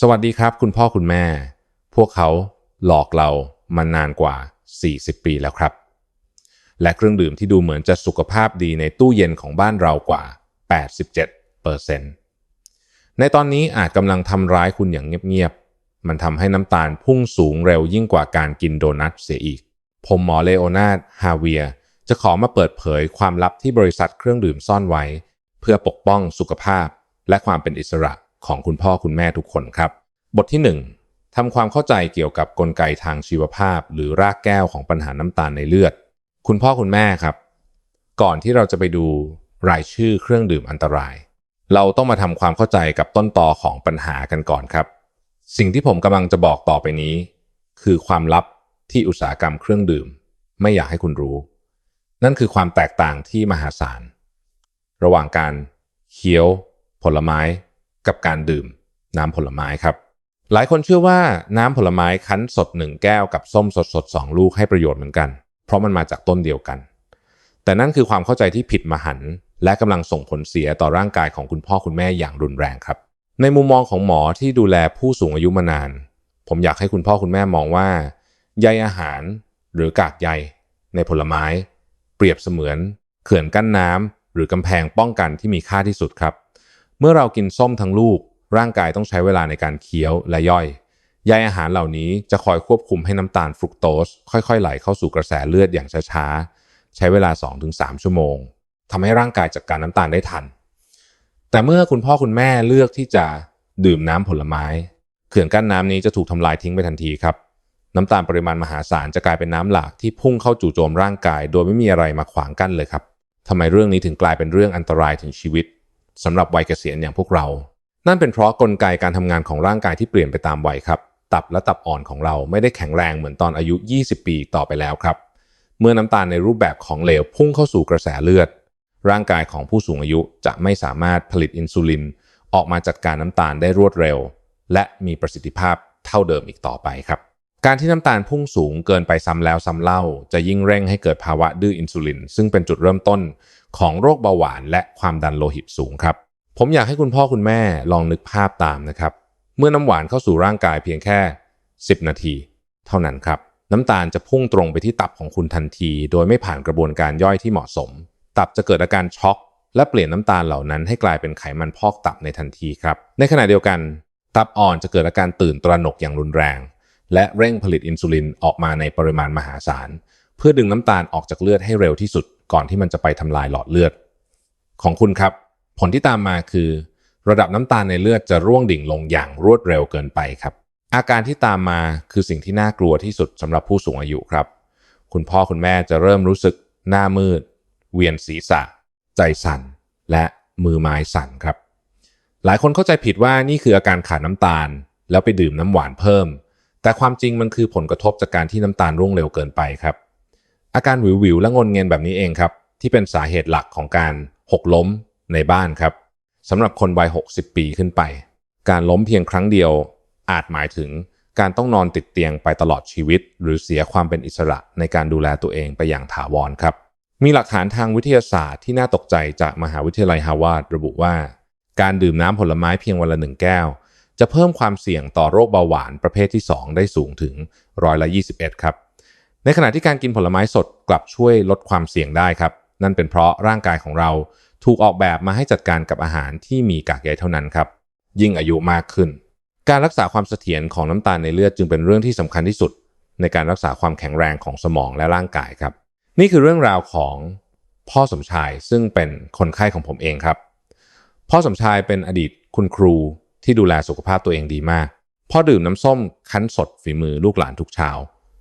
สวัสดีครับคุณพ่อคุณแม่ พวกเขาหลอกเรามานานกว่า 40 ปีแล้วครับ และเครื่องดื่มที่ดูเหมือนจะสุขภาพดีในตู้เย็นของบ้านเรากว่า 87%ในตอนนี้อาจกำลังทำร้ายคุณอย่างเงียบๆ มันทำให้น้ำตาลพุ่งสูงเร็วยิ่งกว่าการกินโดนัทเสียอีก ผมหมอเลโอนาร์ดฮาเวียจะขอมาเปิดเผยความลับที่บริษัทเครื่องดื่มซ่อนไว้ เพื่อปกป้องสุขภาพและความเป็นอิสระ ของคุณพ่อคุณแม่ทุกคนครับ บทที่ 1ทำความเข้าใจเกี่ยวกับกลไกทางชีวภาพ หรือรากแก้วของปัญหาน้ำตาลในเลือด คุณพ่อคุณแม่ครับ ก่อนที่เราจะไปดูรายชื่อเครื่องดื่มอันตราย เราต้องมาทำความเข้าใจกับต้นตอของปัญหากันก่อนครับ สิ่งที่ผมกำลังจะบอกต่อไปนี้ คือความลับที่อุตสาหกรรมเครื่องดื่ม ไม่อยากให้คุณรู้ นั่นคือความแตกต่างที่มหาศาล ระหว่างการเคี้ยว ผลไม้ กับการดื่มน้ำผลไม้ครับ หลายคนเชื่อว่าน้ำผลไม้คั้นสดหนึ่งแก้วกับส้มสดสดสองลูกให้ประโยชน์เหมือนกัน เพราะมันมาจากต้นเดียวกัน แต่นั่นคือความเข้าใจที่ผิดมหันต์และกำลังส่งผลเสียต่อร่างกายของคุณพ่อคุณแม่อย่างรุนแรงครับ ในมุมมองของหมอที่ดูแลผู้สูงอายุมานาน ผมอยากให้คุณพ่อคุณแม่มองว่าใยอาหารหรือกากใย ในผลไม้ เปรียบเสมือน เขื่อนกั้นน้ำหรือกำแพงป้องกันที่มีค่าที่สุดครับ เมื่อเรากินส้มทั้งลูก ร่างกายต้องใช้เวลาในการเคี้ยวและย่อยใยอาหารเหล่านี้จะคอยควบคุมให้น้ำตาลฟรุกโตส ค่อยๆ ไหลเข้าสู่กระแสเลือดอย่างช้าๆ ใช้เวลา 2-3 ชั่วโมงทำให้ร่างกายจัดการน้ำตาลได้ทัน แต่เมื่อคุณพ่อคุณแม่เลือกที่จะดื่มน้ำผลไม้ เขื่อนกั้นน้ำนี้จะถูกทำลายทิ้งไปทันทีครับ น้ำตาลปริมาณมหาศาลจะกลายเป็นน้ำหลากที่พุ่งเข้าจู่โจมร่างกาย โดยไม่มีอะไรมาขวางกั้นเลยครับทำไมเรื่องนี้ถึงกลายเป็นเรื่องอันตรายถึงชีวิต สำหรับวัยเกษียณอย่างพวกเรา นั่นเป็นเพราะกลไกการทำงานของร่างกายที่เปลี่ยนไปตามวัยครับ ตับและตับอ่อนของเราไม่ได้แข็งแรงเหมือนตอนอายุ 20 ปีต่อไปแล้วครับ เมื่อน้ำตาลในรูปแบบของเหลวพุ่งเข้าสู่กระแสเลือด ร่างกายของผู้สูงอายุจะไม่สามารถผลิตอินซูลิน ออกมาจัดการน้ำตาลได้รวดเร็ว และมีประสิทธิภาพเท่าเดิมอีกต่อไปครับการที่น้ำตาลพุ่งสูงเกินไปซ้ำแล้วซ้ำเล่า จะยิ่งเร่งให้เกิดภาวะดื้ออินซูลิน ซึ่งเป็นจุดเริ่มต้น ของโรคเบาหวานและความดันโลหิตสูงครับ ผมอยากให้คุณพ่อคุณแม่ลองนึกภาพตามนะครับ เมื่อน้ำหวานเข้าสู่ร่างกายเพียงแค่ 10 นาที เท่านั้นครับ น้ำตาลจะพุ่งตรงไปที่ตับของคุณทันที โดยไม่ผ่านกระบวนการย่อยที่เหมาะสม ตับจะเกิดอาการช็อก และเปลี่ยนน้ำตาลเหล่านั้นให้กลายเป็นไขมันพอกตับในทันทีครับ ในขณะเดียวกัน ตับอ่อนจะเกิดอาการตื่นตระหนกอย่างรุนแรง และเร่งผลิตอินซูลินออกมาในปริมาณมหาศาลเพื่อดึงน้ำตาลออกจากเลือดให้เร็วที่สุด ก่อนที่มันจะไปทำลายหลอดเลือด ของคุณครับ ผลที่ตามมาคือ ระดับน้ำตาลในเลือดจะร่วงดิ่งลงอย่างรวดเร็วเกินไปครับ อาการที่ตามมาคือสิ่งที่น่ากลัวที่สุดสำหรับผู้สูงอายุครับ คุณพ่อคุณแม่จะเริ่มรู้สึก หน้ามืด เวียนศีรษะ ใจสั่น และมือไม้สั่นครับ หลายคนเข้าใจผิดว่านี่คืออาการขาดน้ำตาล แล้วไปดื่มน้ำหวานเพิ่ม แต่ความจริงมันคือผลกระทบจากการที่น้ำตาลร่วงเร็วเกินไปครับ อาการวิววิวและงนเงียนแบบนี้เองครับ ที่เป็นสาเหตุหลักของการหกล้มในบ้านครับสำหรับคนวัย 60 ปีขึ้นไป การล้มเพียงครั้งเดียวอาจหมายถึงการต้องนอนติดเตียงไปตลอดชีวิต หรือเสียความเป็นอิสระในการดูแลตัวเองไปอย่างถาวรครับ มีหลักฐานทางวิทยาศาสตร์ที่น่าตกใจจากมหาวิทยาลัยฮาวาดระบุว่า การดื่มน้ำผลไม้เพียงวันละหนึ่งแก้ว จะเพิ่มความเสี่ยงต่อโรคเบาหวานประเภทที่ 2 ได้สูงถึงร้อยละ21 ครับ ในขณะที่การกินผลไม้สดกลับช่วยลดความเสี่ยงได้ครับ นั่นเป็นเพราะร่างกายของเราถูกออกแบบมาให้จัดการกับอาหารที่มีกากใยเท่านั้นครับ ยิ่งอายุมากขึ้น การรักษาความเสถียรของน้ำตาลในเลือดจึงเป็นเรื่องที่สำคัญที่สุด ในการรักษาความแข็งแรงของสมองและร่างกายครับ นี่คือเรื่องราวของพ่อสมชายซึ่งเป็นคนไข้ของผมเองครับ พ่อสมชายเป็นอดีตคุณครูที่ดูแลสุขภาพตัวเองดีมาก พ่อดื่มน้ำส้มคั้นสดฝีมือลูกหลานทุกเช้า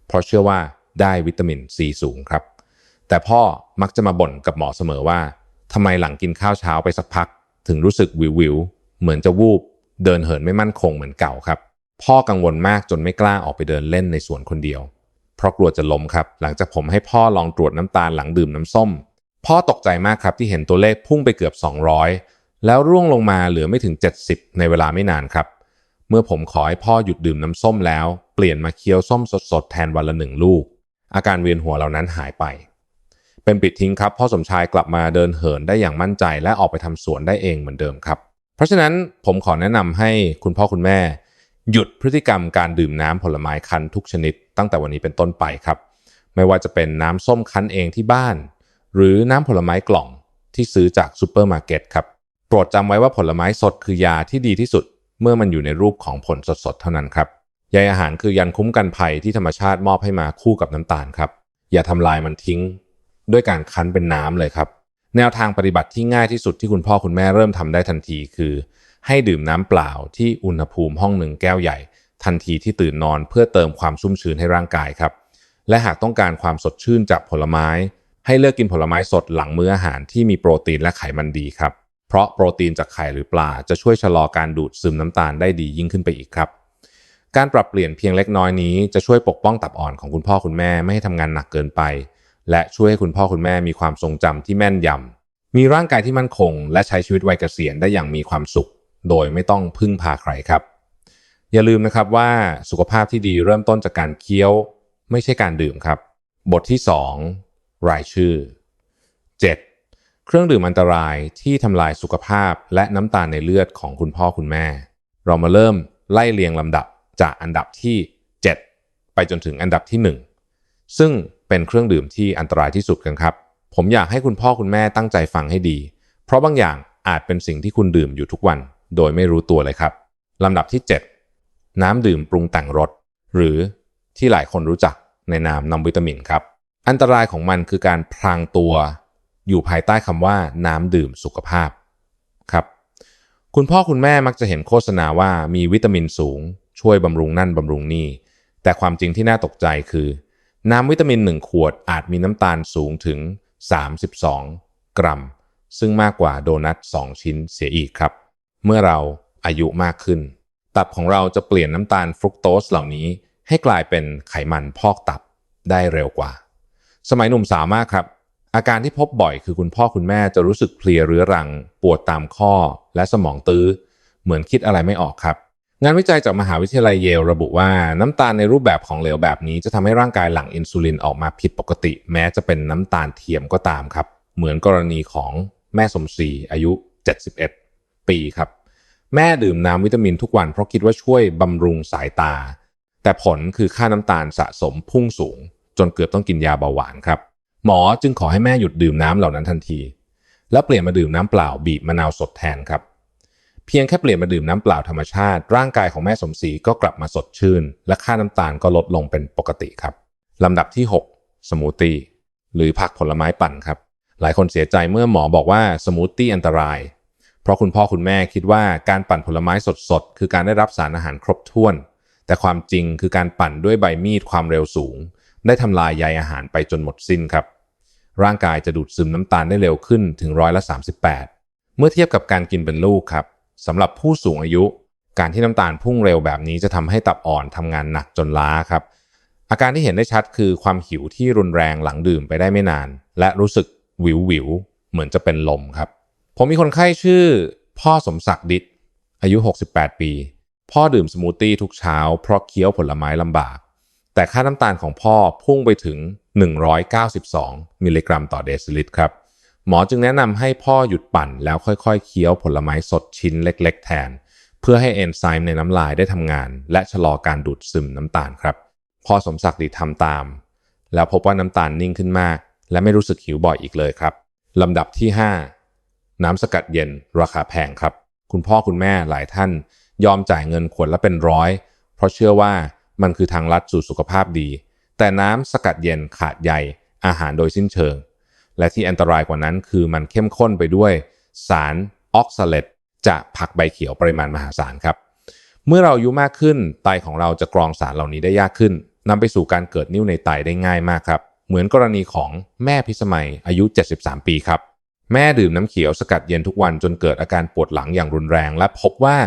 เพราะเชื่อว่า ได้วิตามินซีสูงครับ แต่พ่อมักจะมาบ่นกับหมอเสมอว่าทำไมหลังกินข้าวเช้าไปสักพัก ถึงรู้สึกวิววิวเหมือนจะวูบ เดินเหินไม่มั่นคงเหมือนเก่าครับ พ่อกังวลมากจนไม่กล้าออกไปเดินเล่นในสวนคนเดียว เพราะกลัวจะล้มครับ หลังจากผมให้พ่อลองตรวจน้ำตาลหลังดื่มน้ำส้ม พ่อตกใจมากครับที่เห็นตัวเลขพุ่งไปเกือบ 200 แล้วร่วงลงมาเหลือไม่ถึง 70 ในเวลาไม่นานครับ เมื่อผมขอให้พ่อหยุดดื่มน้ำส้มแล้ว เปลี่ยนมาเคี้ยวส้มสดๆแทนวันละหนึ่งลูก อาการเวียนหัวเหล่านั้นหายไป เป็นปิดทิ้งครับพ่อสมชายกลับมาเดินเหินได้อย่างมั่นใจ และออกไปทำสวนได้เองเหมือนเดิมครับ เพราะฉะนั้นผมขอแนะนำให้คุณพ่อคุณแม่ หยุดพฤติกรรมการดื่มน้ำผลไม้คั้นทุกชนิด ตั้งแต่วันนี้เป็นต้นไปครับ ไม่ว่าจะเป็นน้ำส้มคั้นเองที่บ้าน หรือน้ำผลไม้กล่องที่ซื้อจากซูเปอร์มาร์เก็ตครับโปรดจำไว้ว่าผลไม้สดคือยาที่ดีที่สุด เมื่อมันอยู่ในรูปของผลสดๆเท่านั้นครับ ใยอาหารคือยันคุ้มกันภัยที่ธรรมชาติมอบให้มาคู่กับน้ำตาลครับ อย่าทำลายมันทิ้ง ด้วยการคั้นเป็นน้ำเลยครับ แนวทางปฏิบัติที่ง่ายที่สุดที่คุณพ่อคุณแม่เริ่มทำได้ทันทีคือ ให้ดื่มน้ำเปล่าที่อุณหภูมิห้องหนึ่งแก้วใหญ่ ทันทีที่ตื่นนอนเพื่อเติมความชุ่มชื้นให้ร่างกายครับ และหากต้องการความสดชื่นจากผลไม้ ให้เลือกกินผลไม้สดหลังมื้ออาหารที่มีโปรตีนและไขมันดีครับ เพราะโปรตีนจากไข่หรือปลาจะช่วยชะลอการดูดซึมน้ำตาลได้ดียิ่งขึ้นไปอีกครับ การปรับเปลี่ยนเพียงเล็กน้อยนี้จะช่วยปกป้องตับอ่อนของคุณพ่อคุณแม่ไม่ให้ทำงานหนักเกินไป และช่วยให้คุณพ่อคุณแม่มีความทรงจำที่แม่นยำมีร่างกายที่มั่นคง และใช้ชีวิตวัยเกษียณได้อย่างมีความสุข โดยไม่ต้องพึ่งพาใครครับ อย่าลืมนะครับว่าสุขภาพที่ดีเริ่มต้นจากการเคี้ยว ไม่ใช่การดื่มครับ บทที่ 2 รายชื่อ 7. เครื่องดื่มอันตรายที่ทำลายสุขภาพและน้ำตาลในเลือดของคุณพ่อคุณแม่ เรามาเริ่มไล่เรียงลำดับ จากอันดับที่ 7 ไปจนถึงอันดับที่ 1 ซึ่งเป็นเครื่องดื่มที่อันตรายที่สุดกันครับ ผมอยากให้คุณพ่อคุณแม่ตั้งใจฟังให้ดี เพราะบางอย่างอาจเป็นสิ่งที่คุณดื่มอยู่ทุกวัน โดยไม่รู้ตัวเลยครับลำดับที่ 7 น้ำดื่มปรุงแต่งรสหรือที่หลายคนรู้จักในนามนำวิตามินครับ อันตรายของมันคือการพรางตัวอยู่ภายใต้คำว่าน้ำดื่มสุขภาพครับ คุณพ่อคุณแม่มักจะเห็นโฆษณาว่ามีวิตามินสูง ช่วยบำรุงนั่นบำรุงนี่ แต่ความจริงที่น่าตกใจคือ น้ำวิตามิน 1 ขวดอาจมีน้ำตาลสูงถึง 32 กรัม ซึ่งมากกว่าโดนัท 2 ชิ้นเสียอีกครับ เมื่อเราอายุมากขึ้น ตับของเราจะเปลี่ยนน้ำตาลฟรุกโตสเหล่านี้ ให้กลายเป็นไขมันพอกตับได้เร็วกว่า สมัยหนุ่มสาวมากครับ อาการที่พบบ่อยคือคุณพ่อคุณแม่จะรู้สึกเพลียเรื้อรัง ปวดตามข้อและสมองตื้อ เหมือนคิดอะไรไม่ออกครับ งานวิจัยจากมหาวิทยาลัยเยลระบุว่าน้ำตาลในรูปแบบของเหลวแบบนี้จะทำให้ร่างกายหลั่งอินซูลินออกมาผิดปกติ แม้จะเป็นน้ำตาลเทียมก็ตามครับ เหมือนกรณีของแม่สมศรีอายุ 71 ปีครับ แม่ดื่มน้ำวิตามินทุกวันเพราะคิดว่าช่วยบำรุงสายตา แต่ผลคือค่าน้ำตาลสะสมพุ่งสูง จนเกือบต้องกินยาเบาหวานครับ หมอจึงขอให้แม่หยุดดื่มน้ำเหล่านั้นทันที แล้วเปลี่ยนมาดื่มน้ำเปล่าบีบมะนาวสดแทนครับ เพียงแค่เปลี่ยนมาดื่มน้ำเปล่าธรรมชาติ ร่างกายของแม่สมศรีก็กลับมาสดชื่น และค่าน้ำตาลก็ลดลงเป็นปกติครับลำดับที่ 6 สมูทตี้หรือผักผลไม้ปั่นครับ หลายคนเสียใจเมื่อหมอบอกว่าสมูทตี้อันตราย เพราะคุณพ่อคุณแม่คิดว่าการปั่นผลไม้สดๆ คือการได้รับสารอาหารครบถ้วน แต่ความจริงคือการปั่นด้วยใบมีดความเร็วสูง ได้ทำลายใยอาหารไปจนหมดสิ้นครับ ร่างกายจะดูดซึมน้ำตาลได้เร็วขึ้นถึงร้อยละ38 เมื่อเทียบกับการกินเป็นลูกครับ สำหรับผู้สูงอายุ การที่น้ำตาลพุ่งเร็วแบบนี้จะทำให้ตับอ่อนทำงานหนักจนล้าครับ อาการที่เห็นได้ชัดคือความหิวที่รุนแรงหลังดื่มไปได้ไม่นาน และรู้สึกวิววิวเหมือนจะเป็นลมครับ ผมมีคนไข้ชื่อ พ่อสมศักดิ์ดิษอายุ 68 ปี พ่อดื่มสมูทตี้ทุกเช้าเพราะเคี้ยวผลไม้ลำบาก แต่ค่าน้ำตาลของพ่อพุ่งไปถึง 192 มิลลิกรัมต่อเดซิลิตรครับ หมอจึงแนะนำให้พ่อหยุดปั่นแล้วค่อยๆ เคี้ยวผลไม้สดชิ้นเล็ก ๆ แทน เพื่อให้เอนไซม์ในน้ำลายได้ทำงาน และชะลอการดูดซึมน้ำตาลครับ พ่อสมศักดิ์ดิทำตาม แล้วพบว่าน้ำตาลนิ่งขึ้นมาก และไม่รู้สึกหิวบ่อยอีกเลยครับลำดับที่ 5 น้ำสกัดเย็นราคาแพงครับ คุณพ่อคุณแม่หลายท่าน ยอมจ่ายเงินขวดละเป็นร้อย เพราะเชื่อว่ามันคือทางลัดสู่สุขภาพดี แต่น้ำสกัดเย็นขาดใยอาหารโดยสิ้นเชิง และที่อันตรายกว่านั้นคือมันเข้มข้นไปด้วยสารออกซาเลตจากผักใบเขียวปริมาณมหาศาลครับ เมื่อเราอายุมากขึ้นไตของเราจะกรองสารเหล่านี้ได้ยากขึ้นนำไปสู่การเกิดนิ่วในไตได้ง่ายมากครับ เหมือนกรณีของแม่พิสมัยอายุ 73 ปีครับ แม่ดื่มน้ำเขียวสกัดเย็นทุกวันจนเกิดอาการปวดหลังอย่างรุนแรง และพบว่า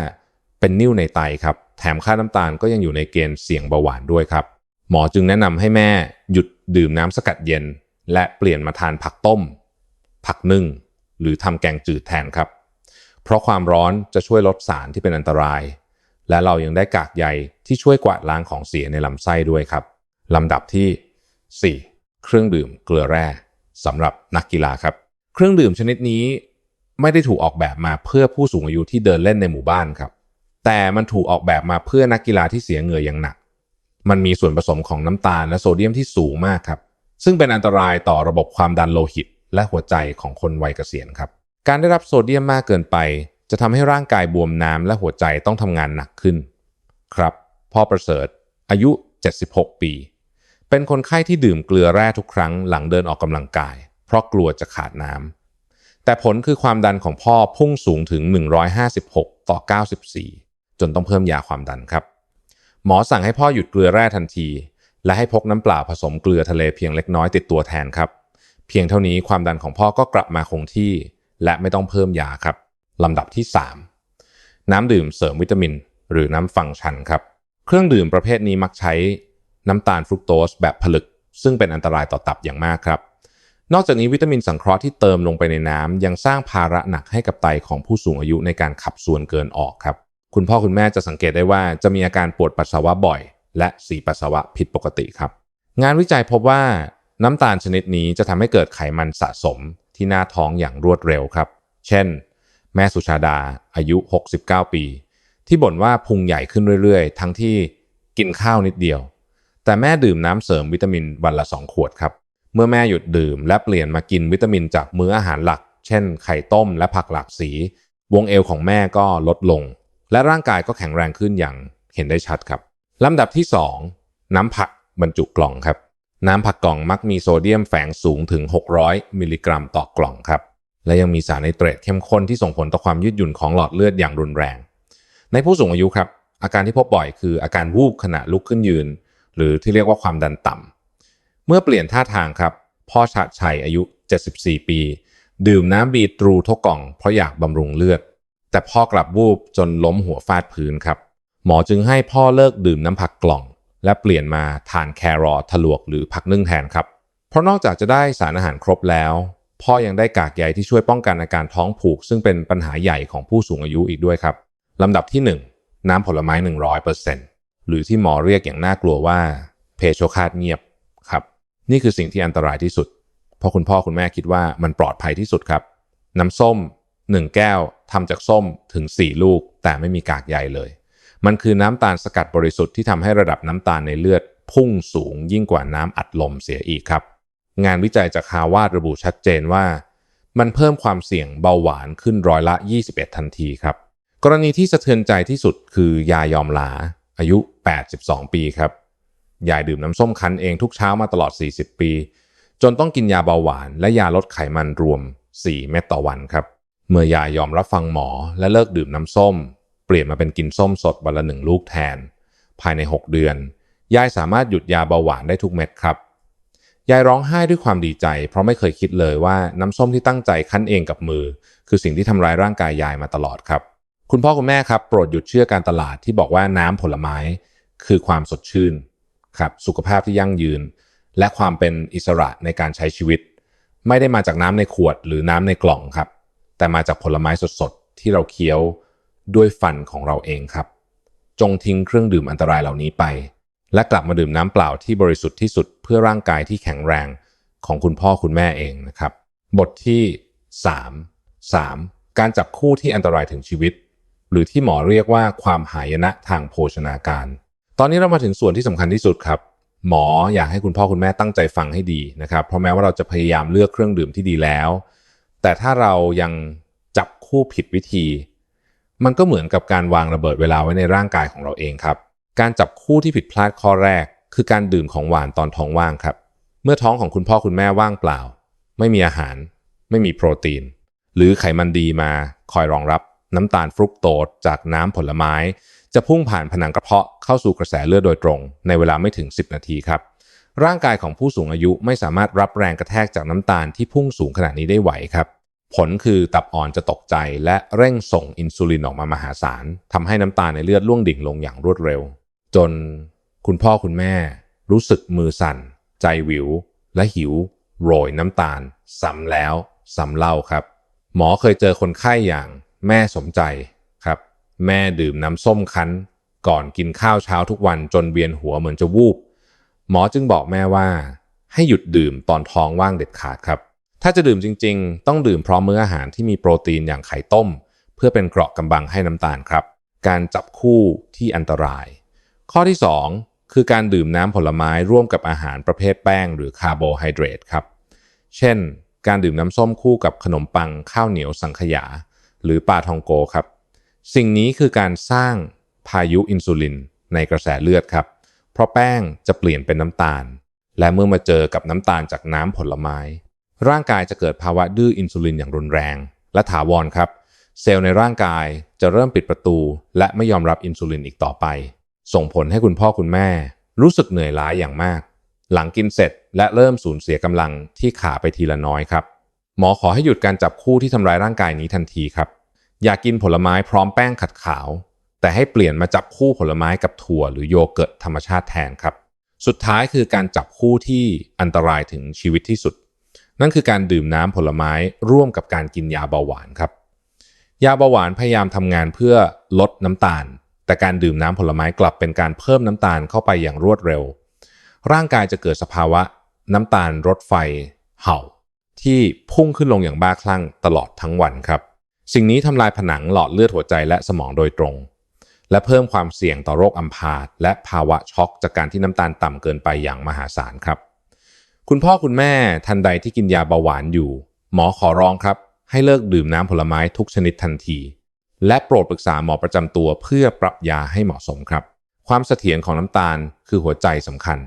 เป็นนิ่วในไตครับ แถมค่าน้ำตาลก็ยังอยู่ในเกณฑ์เสี่ยงเบาหวานด้วยครับ หมอจึงแนะนำให้แม่หยุดดื่มน้ำสกัดเย็น และเปลี่ยนมาทานผักต้ม ผักนึ่ง หรือทำแกงจืดแทนครับ เพราะความร้อนจะช่วยลดสารที่เป็นอันตราย และเรายังได้กากใยที่ช่วยกวาดล้างของเสียในลำไส้ด้วยครับลำดับที่ 4 เครื่องดื่มเกลือแร่สำหรับนักกีฬาครับ เครื่องดื่มชนิดนี้ไม่ได้ถูกออกแบบมาเพื่อผู้สูงอายุที่เดินเล่นในหมู่บ้านครับ แต่มันถูกออกแบบมาเพื่อนักกีฬาที่เสียเหงื่ออย่างหนัก มันมีส่วนผสมของน้ำตาลและโซเดียมที่สูงมากครับ ซึ่งเป็นอันตรายต่อระบบความดันโลหิต และหัวใจของคนวัยเกษียณครับ การได้รับโซเดียมมากเกินไป จะทำให้ร่างกายบวมน้ำและหัวใจต้องทำงานหนักขึ้น ครับ พ่อประเสริฐ อายุ 76 ปี เป็นคนไข้ที่ดื่มเกลือแร่ทุกครั้งหลังเดินออกกำลังกาย เพราะกลัวจะขาดน้ำแต่ผลคือความดันของพ่อพุ่งสูงถึง 156 ต่อ 94 จนต้องเพิ่มยาความดันครับ หมอสั่งให้พ่อหยุดเกลือแร่ทันที และให้พกน้ำเปล่าผสมเกลือทะเลเพียงเล็กน้อยติดตัวแทนครับ เพียงเท่านี้ความดันของพ่อก็กลับมาคงที่ และไม่ต้องเพิ่มยาครับลำดับที่ 3 น้ำดื่มเสริมวิตามิน หรือน้ำฟังชันครับ เครื่องดื่มประเภทนี้มักใช้น้ำตาลฟรุกโตสแบบผลึก ซึ่งเป็นอันตรายต่อตับอย่างมากครับ นอกจากนี้วิตามินสังเคราะห์ที่เติมลงไปในน้ำยังสร้างภาระหนักให้กับไตของผู้สูงอายุในการขับส่วนเกินออกครับ คุณพ่อคุณแม่จะสังเกตได้ว่าจะมีอาการปวดปัสสาวะบ่อย และสีปัสสาวะผิดปกติครับ งานวิจัยพบว่าน้ำตาลชนิดนี้จะทำให้เกิดไขมันสะสมที่หน้าท้องอย่างรวดเร็วครับ เช่น แม่สุชาดาอายุ 69 ปี ที่บ่นว่าพุงใหญ่ขึ้นเรื่อยๆ ทั้งที่กินข้าวนิดเดียว แต่แม่ดื่มน้ำเสริมวิตามินวันละ 2 ขวดครับ เมื่อแม่หยุดดื่มและเปลี่ยนมากินวิตามินจากมื้ออาหารหลัก เช่น ไข่ต้มและผักหลากสี วงเอวของแม่ก็ลดลง และร่างกายก็แข็งแรงขึ้นอย่างเห็นได้ชัดครับ ลำดับที่ 2 น้ำผักบรรจุกล่องครับ น้ำผักกล่องมักมีโซเดียมแฝงสูงถึง 600 มิลลิกรัมต่อกล่องครับ และยังมีสารไนเตรตเข้มข้นที่ส่งผลต่อความยืดหยุ่นของหลอดเลือดอย่างรุนแรง ในผู้สูงอายุครับ อาการที่พบบ่อยคืออาการวูบขณะลุกขึ้นยืน หรือที่เรียกว่าความดันต่ำเมื่อเปลี่ยนท่าทางครับ พ่อชาติชัยอายุ 74 ปี ดื่มน้ำบีตรูทกกล่องเพราะอยากบำรุงเลือด แต่พ่อกลับวูบจนล้มหัวฟาดพื้นครับ หมอจึงให้พ่อเลิกดื่มน้ำผักกล่อง และเปลี่ยนมาทานแครอทถลวกหรือผักนึ่งแทนครับ เพราะนอกจากจะได้สารอาหารครบแล้ว พ่อยังได้กากใยที่ช่วยป้องกันอาการท้องผูก ซึ่งเป็นปัญหาใหญ่ของผู้สูงอายุอีกด้วยครับลำดับที่ 1 น้ำผลไม้ 100%หรือที่หมอเรียกอย่างน่ากลัวว่าเพโชคาดเงียบครับ นี่คือสิ่งที่อันตรายที่สุด เพราะคุณพ่อคุณแม่คิดว่ามันปลอดภัยที่สุดครับ น้ำส้ม 1 แก้วทำจากส้มถึง 4 ลูก แต่ไม่มีกากใยเลย มันคือน้ำตาลสกัดบริสุทธิ์ที่ทำให้ระดับน้ำตาลในเลือดพุ่งสูงยิ่งกว่าน้ำอัดลมเสียอีกครับ งานวิจัยจากฮาวาดระบุชัดเจนว่า มันเพิ่มความเสี่ยงเบาหวานขึ้นร้อยละ 21 ทันทีครับ กรณีที่สะเทือนใจที่สุดคือยายอมลา อายุ 82 ปีครับ ยายดื่มน้ำส้มคั้นเองทุกเช้ามาตลอด 40 ปี จนต้องกินยาเบาหวาน และยาลดไขมันรวม 4 เม็ดต่อวันครับ เมื่อยายยอมรับฟังหมอและเลิกดื่มน้ำส้ม เปลี่ยนมาเป็นกินส้มสดวันละหนึ่งลูกแทน ภายใน 6 เดือน ยายสามารถหยุดยาเบาหวานได้ทุกเม็ดครับ ยายร้องไห้ด้วยความดีใจ เพราะไม่เคยคิดเลยว่าน้ำส้มที่ตั้งใจคั้นเองกับมือ คือสิ่งที่ทำร้ายร่างกายยายมาตลอดครับ คุณพ่อคุณแม่ครับโปรดหยุดเชื่อการตลาดที่บอกว่าน้ำผลไม้ คือความสดชื่นครับสุขภาพที่ยั่งยืน และความเป็นอิสระในการใช้ชีวิต ไม่ได้มาจากน้ำในขวดหรือน้ำในกล่องครับ แต่มาจากผลไม้สดๆที่เราเคี้ยว ด้วยฟันของเราเองครับ จงทิ้งเครื่องดื่มอันตรายเหล่านี้ไป และกลับมาดื่มน้ำเปล่าที่บริสุทธิ์ที่สุดเพื่อร่างกายที่แข็งแรงของคุณพ่อคุณแม่เองนะครับ บทที่ 3 3. การจับคู่ที่อันตรายถึงชีวิต หรือที่หมอเรียกว่าความหายนะทางโภชนาการ ตอนนี้เรามาถึงส่วนที่สำคัญที่สุดครับ หมออยากให้คุณพ่อคุณแม่ตั้งใจฟังให้ดีนะครับ เพราะแม้ว่าเราจะพยายามเลือกเครื่องดื่มที่ดีแล้ว แต่ถ้าเรายังจับคู่ผิดวิธี มันก็เหมือนกับการวางระเบิดเวลาไว้ในร่างกายของเราเองครับ การจับคู่ที่ผิดพลาดข้อแรก คือการดื่มของหวานตอนท้องว่างครับ เมื่อท้องของคุณพ่อคุณแม่ว่างเปล่า ไม่มีอาหาร ไม่มีโปรตีน หรือไขมันดีมาคอยรองรับ น้ำตาลฟรุกโตสจากน้ำผลไม้ จะพุ่งผ่านผนังกระเพาะเข้าสู่กระแสเลือดโดยตรง ในเวลาไม่ถึง 10 นาทีครับร่างกายของผู้สูงอายุไม่สามารถรับแรงกระแทกจากน้ำตาลที่พุ่งสูงขนาดนี้ได้ไหวครับ ผลคือตับอ่อนจะตกใจและเร่งส่งอินซูลินออกมามหาศาลทำให้น้ำตาในเลือดล่วงดิ่งลงอย่างรวดเร็ว จนคุณพ่อคุณแม่รู้สึกมือสั่น ใจวิว และหิว โรยน้ำตาลซ้ำแล้วซ้ำเล่าครับ หมอเคยเจอคนไข้อย่างแม่สมใจครับ แม่ดื่มน้ำส้มคั้น ก่อนกินข้าวเช้าทุกวันจนเวียนหัวเหมือนจะวูบ หมอจึงบอกแม่ว่า ให้หยุดดื่มตอนท้องว่างเด็ดขาดครับ ถ้าจะดื่มจริง ๆ ต้องดื่มพร้อมมื้ออาหารที่มีโปรตีนอย่างไข่ต้ม เพื่อเป็นเกราะกำบังให้น้ำตาลครับ การจับคู่ที่อันตราย ข้อที่ 2 คือการดื่มน้ำผลไม้ร่วมกับอาหารประเภทแป้งหรือคาร์โบไฮเดรตครับ เช่น การดื่มน้ำส้มคู่กับขนมปังข้าวเหนียวสังขยา หรือปลาทองโกครับ สิ่งนี้คือการสร้างพายุอินซูลินในกระแสเลือดครับ เพราะแป้งจะเปลี่ยนเป็นน้ำตาล และเมื่อมาเจอกับน้ำตาลจากน้ำผลไม้ ร่างกายจะเกิดภาวะดื้ออินซูลินอย่างรุนแรง และถาวรครับ เซลล์ในร่างกายจะเริ่มปิดประตู และไม่ยอมรับอินซูลินอีกต่อไป ส่งผลให้คุณพ่อคุณแม่ รู้สึกเหนื่อยล้าอย่างมาก หลังกินเสร็จและเริ่มสูญเสียกำลังที่ขาไปทีละน้อยครับ หมอขอให้หยุดการจับคู่ที่ทำร้ายร่างกายนี้ทันทีครับ อย่ากกินผลไม้พร้อมแป้งขัดขาว แต่ให้เปลี่ยนมาจับคู่ผลไม้กับถั่ว หรือโยเกิร์ตธรรมชาติแทนครับ สุดท้ายคือการจับคู่ที่อันตรายถึงชีวิตที่สุด นั่นคือการดื่มน้ำผลไม้ร่วมกับการกินยาเบาหวานครับ ยาเบาหวานพยายามทำงานเพื่อลดน้ำตาล แต่การดื่มน้ำผลไม้กลับเป็นการเพิ่มน้ำตาลเข้าไปอย่างรวดเร็ว ร่างกายจะเกิดสภาวะน้ำตาลรถไฟเห่า ที่พุ่งขึ้นลงอย่างบ้าคลั่งตลอดทั้งวันครับ สิ่งนี้ทำลายผนังหลอดเลือดหัวใจและสมองโดยตรง และเพิ่มความเสี่ยงต่อโรคอัมพาตและภาวะช็อกจากการที่น้ำตาลต่ำเกินไปอย่างมหาศาลครับ คุณพ่อคุณแม่ทันใดที่กินยาเบาหวานอยู่ หมอขอร้องครับ ให้เลิกดื่มน้ำผลไม้ทุกชนิดทันที และโปรดปรึกษาหมอประจำตัวเพื่อปรับยาให้เหมาะสมครับ ความเสถียรของน้ำตาลคือหัวใจสำคัญ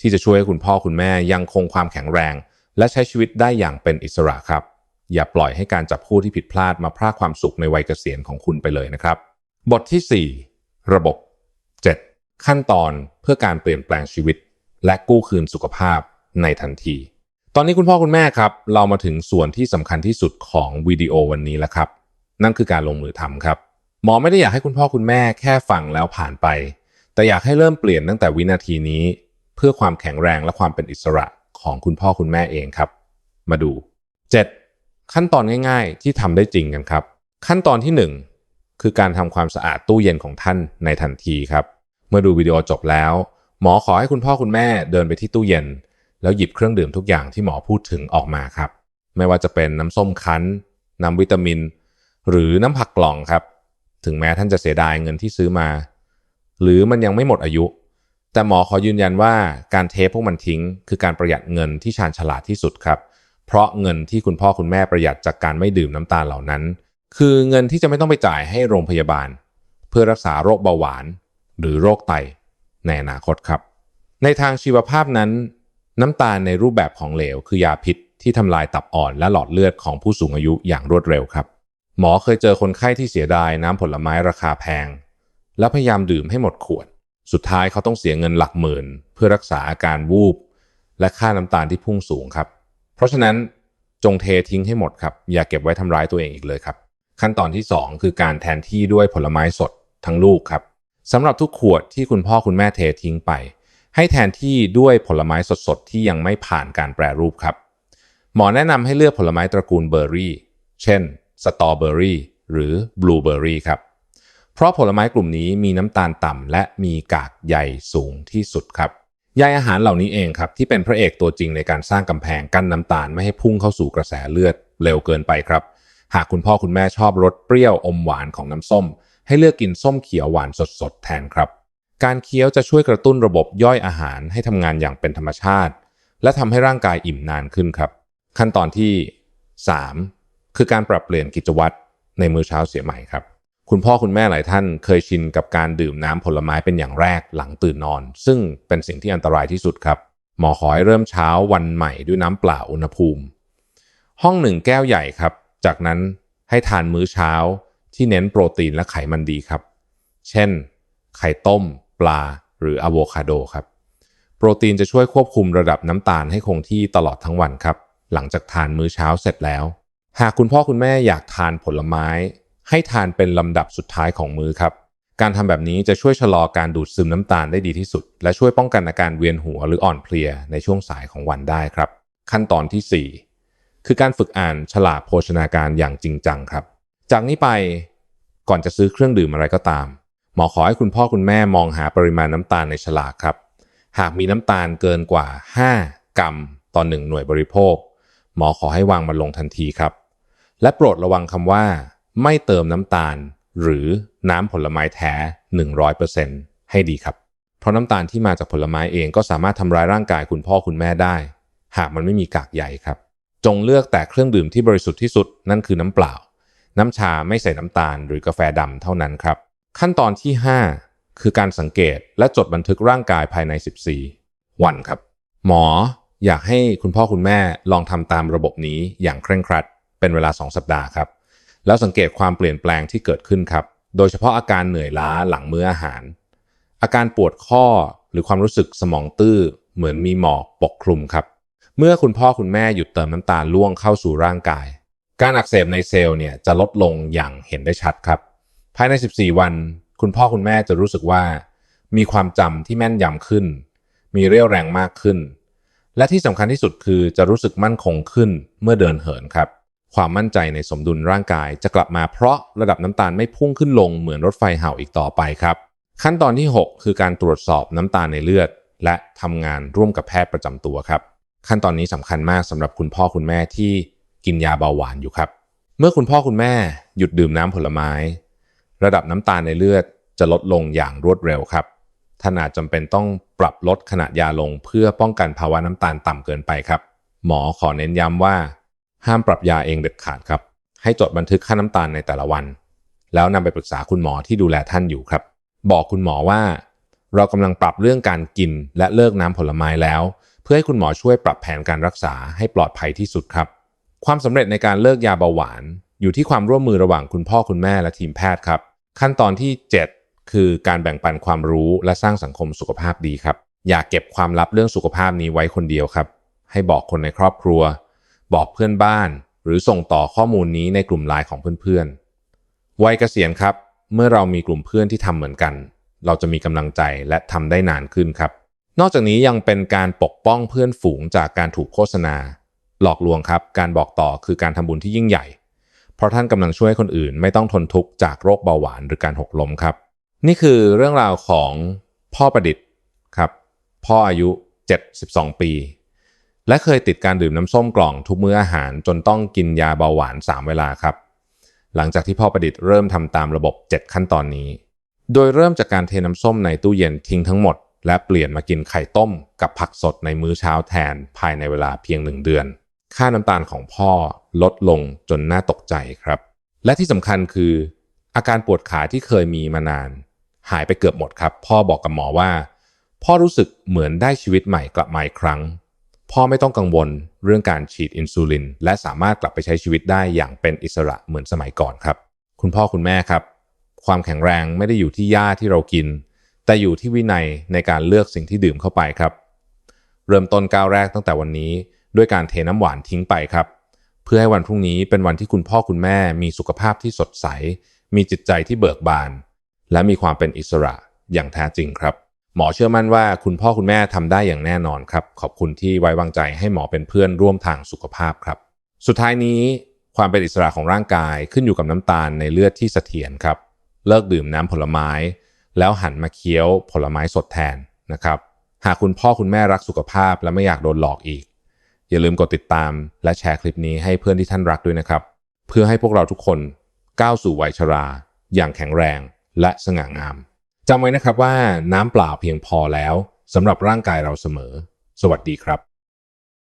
ที่จะช่วยให้คุณพ่อคุณแม่ยังคงความแข็งแรง และใช้ชีวิตได้อย่างเป็นอิสระครับ อย่าปล่อยให้การจับคู่ที่ผิดพลาดมาพรากความสุขในวัยเกษียณของคุณไปเลยนะครับ บทที่ 4 ระบบ 7. ขั้นตอนเพื่อการเปลี่ยนแปลงชีวิต และกู้คืนสุขภาพ ในทันที ตอนนี้คุณพ่อคุณแม่ครับ เรามาถึงส่วนที่สำคัญที่สุดของวิดีโอวันนี้แล้วครับ นั่นคือการลงมือทำครับ หมอไม่ได้อยากให้คุณพ่อคุณแม่แค่ฟังแล้วผ่านไป แต่อยากให้เริ่มเปลี่ยนตั้งแต่วินาทีนี้ เพื่อความแข็งแรงและความเป็นอิสระของคุณพ่อคุณแม่เองครับ มาดู 7. ขั้นตอนง่ายๆ ที่ทำได้จริงกันครับ ขั้นตอนที่ 1 คือการทำความสะอาดตู้เย็นของท่านในทันทีครับ เมื่อดูวิดีโอจบแล้ว หมอขอให้คุณพ่อคุณแม่เดินไปที่ตู้เย็น แล้วหยิบเครื่องดื่มทุกอย่างที่หมอพูดถึงออกมาครับ ไม่ว่าจะเป็นน้ำส้มคั้น น้ำวิตามิน หรือน้ำผักกล่องครับ ถึงแม้ท่านจะเสียดายเงินที่ซื้อมา หรือมันยังไม่หมดอายุ แต่หมอขอยืนยันว่าการเทพวกมันทิ้ง คือการประหยัดเงินที่ชาญฉลาดที่สุดครับ เพราะเงินที่คุณพ่อคุณแม่ประหยัดจากการไม่ดื่มน้ำตาลเหล่านั้น คือเงินที่จะไม่ต้องไปจ่ายให้โรงพยาบาล เพื่อรักษาโรคเบาหวาน หรือโรคไตในอนาคตครับ ในทางชีวภาพนั้น น้ำตาลในรูปแบบของเหลว คือยาพิษที่ทำลายตับอ่อนและหลอดเลือดของผู้สูงอายุอย่างรวดเร็วครับ หมอเคยเจอคนไข้ที่เสียดายน้ำผลไม้ราคาแพง และพยายามดื่มให้หมดขวด สุดท้ายเขาต้องเสียเงินหลักหมื่น เพื่อรักษาอาการวูบ และค่าน้ำตาลที่พุ่งสูงครับ เพราะฉะนั้นจงเททิ้งให้หมดครับ อย่าเก็บไว้ทำร้ายตัวเองอีกเลยครับ ขั้นตอนที่ 2 คือการแทนที่ด้วยผลไม้สดทั้งลูกครับสำหรับทุกขวดที่คุณพ่อคุณแม่เททิ้งไป ให้แทนที่ด้วยผลไม้สดๆ ที่ยังไม่ผ่านการแปรรูปครับ หมอแนะนำให้เลือกผลไม้ตระกูลเบอร์รี่ เช่น สตรอเบอร์รี่ หรือบลูเบอร์รี่ครับ เพราะผลไม้กลุ่มนี้มีน้ำตาลต่ำและมีกากใยสูงที่สุดครับ ใยอาหารเหล่านี้เองครับ ที่เป็นพระเอกตัวจริงในการสร้างกำแพงกั้นน้ำตาลไม่ให้พุ่งเข้าสู่กระแสเลือดเร็วเกินไปครับ หากคุณพ่อคุณแม่ชอบรสเปรี้ยวอมหวานของน้ำส้ม ให้เลือกกินส้มเขียวหวานสดๆแทนครับ การเคี้ยวจะช่วยกระตุ้นระบบย่อยอาหารให้ทำงานอย่างเป็นธรรมชาติ และทำให้ร่างกายอิ่มนานขึ้นครับ ขั้นตอนที่ 3 คือการปรับเปลี่ยนกิจวัตรในมื้อเช้าเสียใหม่ครับ คุณพ่อคุณแม่หลายท่านเคยชินกับการดื่มน้ำผลไม้เป็นอย่างแรกหลังตื่นนอน ซึ่งเป็นสิ่งที่อันตรายที่สุดครับ หมอขอให้เริ่มเช้าวันใหม่ด้วยน้ำเปล่าอุณหภูมิ ห้องหนึ่งแก้วใหญ่ครับ จากนั้นให้ทานมื้อเช้าที่เน้นโปรตีนและไขมันดีครับ เช่น ไข่ต้มปลา หรืออะโวคาโดครับ โปรตีนจะช่วยควบคุมระดับน้ำตาลให้คงที่ตลอดทั้งวันครับ หลังจากทานมื้อเช้าเสร็จแล้ว หากคุณพ่อคุณแม่อยากทานผลไม้ ให้ทานเป็นลำดับสุดท้ายของมื้อครับ การทำแบบนี้จะช่วยชะลอการดูดซึมน้ำตาลได้ดีที่สุด และช่วยป้องกันอาการเวียนหัวหรืออ่อนเพลียในช่วงสายของวันได้ครับ ขั้นตอนที่ 4 คือการฝึกอ่านฉลากโภชนาการอย่างจริงจังครับ จากนี้ไปก่อนจะซื้อเครื่องดื่มอะไรก็ตาม หมอขอให้คุณพ่อคุณแม่มองหาปริมาณน้ำตาลในฉลากครับ หากมีน้ำตาลเกินกว่า 5 กรัมต่อ 1 หน่วยบริโภค หมอขอให้วางมันลงทันทีครับ และโปรดระวังคำว่า ไม่เติมน้ำตาล หรือน้ำผลไม้แท้ 100%ให้ดีครับ เพราะน้ำตาลที่มาจากผลไม้เองก็สามารถทำร้ายร่างกายคุณพ่อคุณแม่ได้ หากมันไม่มีกากใยครับ จงเลือกแต่เครื่องดื่มที่บริสุทธิ์ที่สุดนั่นคือน้ำเปล่า น้ำชาไม่ใส่น้ำตาล หรือกาแฟดำเท่านั้นครับ ขั้นตอนที่ 5 คือการสังเกตและจดบันทึกร่างกายภายใน 14 วันครับ หมออยากให้คุณพ่อคุณแม่ลองทำตามระบบนี้อย่างเคร่งครัด เป็นเวลา 2 สัปดาห์ครับ แล้วสังเกตความเปลี่ยนแปลงที่เกิดขึ้นครับ โดยเฉพาะอาการเหนื่อยล้าหลังมื้ออาหาร อาการปวดข้อหรือความรู้สึกสมองตื้อเหมือนมีหมอกปกคลุมครับ เมื่อคุณพ่อคุณแม่หยุดเติมน้ำตาลล่วงเข้าสู่ร่างกาย การอักเสบในเซลล์เนี่ยจะลดลงอย่างเห็นได้ชัดครับ ภายใน 14 วัน คุณพ่อคุณแม่จะรู้สึกว่า มีความจำที่แม่นยำขึ้น มีเรี่ยวแรงมากขึ้น และที่สำคัญที่สุดคือจะรู้สึกมั่นคงขึ้นเมื่อเดินเหินครับ ความมั่นใจในสมดุลร่างกายจะกลับมาเพราะระดับน้ำตาลไม่พุ่งขึ้นลงเหมือนรถไฟเห่าอีกต่อไปครับ ขั้นตอนที่ 6 คือการตรวจสอบน้ำตาลในเลือด และทำงานร่วมกับแพทย์ประจำตัวครับ ขั้นตอนนี้สำคัญมากสำหรับคุณพ่อคุณแม่ที่กินยาเบาหวานอยู่ครับ เมื่อคุณพ่อคุณแม่หยุดดื่มน้ำผลไม้ ระดับน้ำตาลในเลือดจะลดลงอย่างรวดเร็วครับท่านอาจจำเป็นต้องปรับลดขนาดยาลงเพื่อป้องกันภาวะน้ำตาลต่ำเกินไปครับ หมอขอเน้นย้ำว่า ห้ามปรับยาเองเด็ดขาดครับ ให้จดบันทึกค่าน้ำตาลในแต่ละวัน แล้วนำไปปรึกษาคุณหมอที่ดูแลท่านอยู่ครับ บอกคุณหมอว่า เรากำลังปรับเรื่องการกินและเลิกน้ำผลไม้แล้ว เพื่อให้คุณหมอช่วยปรับแผนการรักษาให้ปลอดภัยที่สุดครับ ความสำเร็จในการเลิกยาเบาหวาน อยู่ที่ความร่วมมือระหว่างคุณพ่อคุณแม่และทีมแพทย์ครับ ขั้นตอนที่ 7 คือการแบ่งปันความรู้และสร้างสังคมสุขภาพดีครับ อย่าเก็บความลับเรื่องสุขภาพนี้ไว้คนเดียวครับ ให้บอกคนในครอบครัว บอกเพื่อนบ้าน หรือส่งต่อข้อมูลนี้ในกลุ่มไลน์ของเพื่อนๆวัยเกษียณครับ เมื่อเรามีกลุ่มเพื่อนที่ทำเหมือนกัน เราจะมีกำลังใจและทำได้นานขึ้นครับ นอกจากนี้ยังเป็นการปกป้องเพื่อนฝูงจากการถูกโฆษณา หลอกลวงครับ การบอกต่อคือการทำบุญที่ยิ่งใหญ่ ราะท่านกำลังช่วยคนอื่น ไม่ต้องทนทุกข์จากโรคเบาหวานหรือการหกล้มครับ นี่คือเรื่องราวของพ่อประดิษฐ์ครับ พ่ออายุ 72 ปี และเคยติดการดื่มน้ำส้มกล่องทุกมื้ออาหารจนต้องกินยาเบาหวาน 3 เวลาครับ หลังจากที่พ่อประดิษฐ์เริ่มทำตามระบบ 7 ขั้นตอนนี้ โดยเริ่มจากการเทน้ำส้มในตู้เย็นทิ้งทั้งหมด และเปลี่ยนมากินไข่ต้มกับผักสดในมื้อเช้าแทนภายในเวลาเพียงหนึ่งเดือน ค่าน้ำตาลของพ่อลดลงจนน่าตกใจครับ และที่สำคัญคือ อาการปวดขาที่เคยมีมานาน หายไปเกือบหมดครับ พ่อบอกกับหมอว่า พ่อรู้สึกเหมือนได้ชีวิตใหม่กลับมาอีกครั้ง พ่อไม่ต้องกังวลเรื่องการฉีดอินซูลิน และสามารถกลับไปใช้ชีวิตได้อย่างเป็นอิสระเหมือนสมัยก่อนครับ คุณพ่อคุณแม่ครับ ความแข็งแรงไม่ได้อยู่ที่ยาที่เรากิน แต่อยู่ที่วินัยในการเลือกสิ่งที่ดื่มเข้าไปครับ เริ่มต้นก้าวแรกตั้งแต่วันนี้ ด้วยการเทน้ำหวานทิ้งไปครับ เพื่อให้วันพรุ่งนี้เป็นวันที่คุณพ่อคุณแม่มีสุขภาพที่สดใส มีจิตใจที่เบิกบาน และมีความเป็นอิสระอย่างแท้จริงครับ หมอเชื่อมั่นว่าคุณพ่อคุณแม่ทำได้อย่างแน่นอนครับ ขอบคุณที่ไว้วางใจให้หมอเป็นเพื่อนร่วมทางสุขภาพครับ สุดท้ายนี้ความเป็นอิสระของร่างกายขึ้นอยู่กับน้ำตาลในเลือดที่เสถียรครับ เลิกดื่มน้ำผลไม้ แล้วหันมาเคี้ยวผลไม้สดแทนนะครับ หากคุณพ่อคุณแม่รักสุขภาพและไม่อยากโดนหลอกอีก อย่าลืมกดติดตาม และแชร์คลิปนี้ให้เพื่อนที่ท่านรักด้วยนะครับ เพื่อให้พวกเราทุกคนก้าวสู่วัยชรา อย่างแข็งแรงและสง่างามจำไว้นะครับว่าน้ำเปล่าเพียงพอแล้วสำหรับร่างกายเราเสมอ สวัสดีครับ